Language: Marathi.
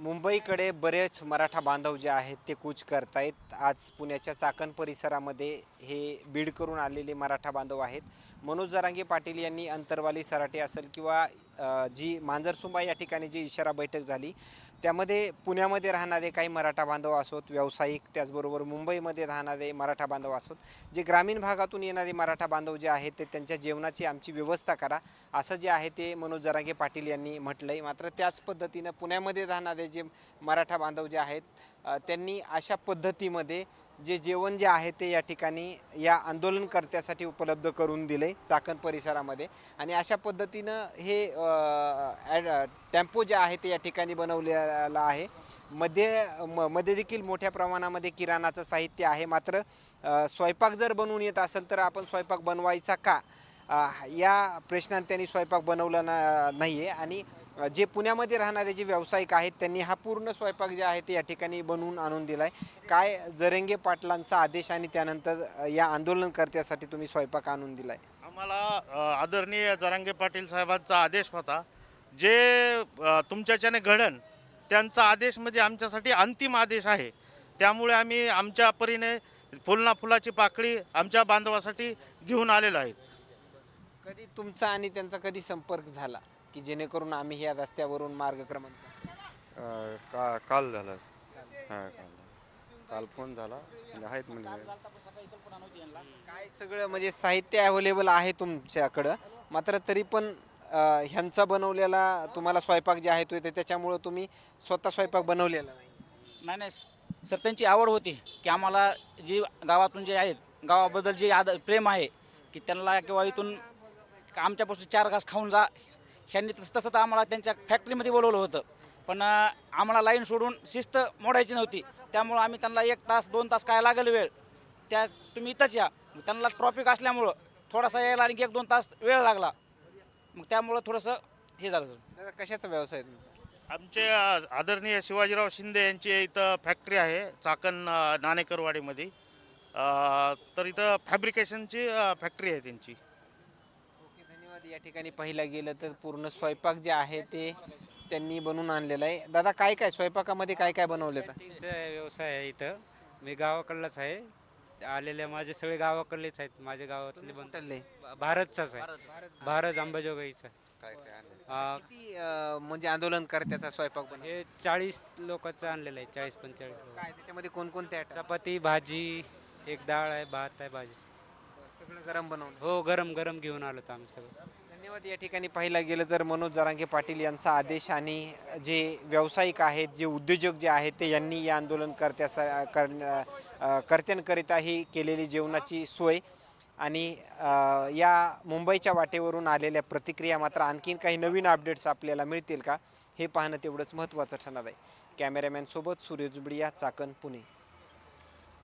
मुंबईकडे बरेच मराठा बांधव जे आहेत ते कूच करतायत. आज पुण्याच्या चाकण परिसरामध्ये हे बीड करून आलेले मराठा बांधव आहेत. मनोज जरांगे पाटील यांनी अंतरवाली सराटे असेल किंवा जी मांजरसुंबा या ठिकाणी जी इशारा बैठक झाली त्यामध्ये पुण्यामध्ये राहणारे काही मराठा बांधव असोत व्यावसायिक त्याचबरोबर मुंबईमध्ये राहणारे मराठा बांधव असोत जे ग्रामीण भागातून येणारे मराठा बांधव जे आहेत ते त्यांच्या जेवणाची आमची व्यवस्था करा. असं जे आहे ते मनोज जरांगे पाटील यांनी म्हटलं आहे मात्र त्याच पद्धतीनं पुण्यामध्ये राहणारे जे मराठा बांधव जे आहेत त्यांनी अशा पद्धतीमध्ये जे जेवण जे आहे ते या ठिकाणी या आंदोलनकर्त्यासाठी उपलब्ध करून दिले चाकण परिसरामध्ये. आणि अशा पद्धतीनं हे ॲड- टेम्पो जे आहे ते या ठिकाणी बनवलेला आहे. मध्ये म- मध्ये देखील मोठ्या प्रमाणामध्ये किराणाचं साहित्य आहे. मात्र स्वयंपाक जर बनवून येत असेल तर आपण स्वयंपाक बनवायचा का? या प्रश्नात त्यांनी स्वयंपाक बनवला ना नाही आहे आणि जे पुण्यामध्ये राहणारे जे व्यावसायिक आहेत त्यांनी हा पूर्ण स्वयंपाक जे आहे ते या ठिकाणी बनवून आणून दिला आहे काय जरंगे पाटलांचा आदेश आणि त्यानंतर या आंदोलनकर्त्यासाठी तुम्ही स्वयंपाक आणून दिला आहे आम्हाला आदरणीय जरांगे पाटील साहेबांचा आदेश होता. जे तुमच्याच्याने घडण त्यांचा आदेश म्हणजे आमच्यासाठी अंतिम आदेश आहे. त्यामुळे आम्ही आमच्या परीने फुलना फुलाची पाकळी आमच्या बांधवासाठी घेऊन आलेलो आहेत कधी तुमचा आणि त्यांचा कधी संपर्क झाला? की जेणेकरून आम्ही या रस्त्यावरून मार्ग क्रमांक अं, का काल झालं. हां काल झालं. काल फोन झाला. म्हणजे आहेत म्हणजे. काय सगळं म्हणजे साहित्य अवेलेबल आहे तुमच्याकडं मात्र तरी पण अ, ह्यांचा बनवलेला तुम्हाला स्वयंपाक जे आहे तो येते त्याच्यामुळं तुम्ही स्वतः स्वयंपाक बनवलेला नाही. नाही नाही. सर त्यांची आवड होती की आम्हाला जी गावातून जे आहेत गावाबद्दल जे आद प्रेम आहे की त्यांना किंवा इथून आमच्यापासून चार घास खाऊन जा ह्यांनी तस- तसं तर आम्हाला त्यांच्या फॅक्टरीमध्ये बोलवलं होतं. पण आम्हाला लाईन सोडून शिस्त मोडायची नव्हती. त्यामुळं आम्ही त्यांना एक तास दोन तास काय लागेल वेळ त्या तुम्ही इथंच या. मग त्यांना ट्रॉफिक असल्यामुळं थोडासा यायला आणखी एक दोन तास वेळ लागला. मग त्यामुळं थोडंसं हे झालं सर. कशाचा व्यवसाय आहे तुमचा? आमचे आदरणीय शिवाजीराव शिंदे यांची इथं फॅक्टरी आहे चाकण नाणेकरवाडीमध्ये. अ, तर इथं फॅब्रिकेशनची फॅक्टरी आहे त्यांची. या ठिकाणी पाहिलं गेलं तर पूर्ण स्वयंपाक जे आहे ते त्यांनी बनवून आणलेलं आहे. दादा काय काय स्वयंपाकामध्ये काय काय बनवलं शेतीचा व्यवसाय आहे इथं. मी गावाकडलाच आहे. आलेले माझे सगळे गावाकडलेच आहेत. माझ्या गावातले कुठले? भारतचाच आहे. भारत अंबाजोगाईचा अं, किती अं, म्हणजे आंदोलनकर्त्याचा स्वयंपाक बनव हे चाळीस लोकांचं आणलेलं आहे. चाळीस पंचेचाळीस. काय त्याच्यामध्ये कोणकोणते आयटम चपाती भाजी एक डाळ आहे भात आहे भाजी. सगळं गरम बनवलं हो गरम गरम घेऊन आलो तर आम्ही सगळं. धन्यवाद. या ठिकाणी पाहिलं गेलं तर मनोज जरांगे पाटील यांचा आदेश आणि जे व्यावसायिक आहेत जे उद्योजक जे आहेत ते यांनी या आंदोलनकर्त्या करण्या कर्त्यांकरिता ही केलेली जेवणाची सोय आणि या मुंबईच्या वाटेवरून आलेल्या प्रतिक्रिया मात्र आणखीन काही नवीन अपडेट्स आपल्याला मिळतील का हे पाहणं तेवढंच महत्त्वाचं ठरणार आहे. कॅमेरामॅनसोबत सूर्य जुबडिया चाकण पुणे.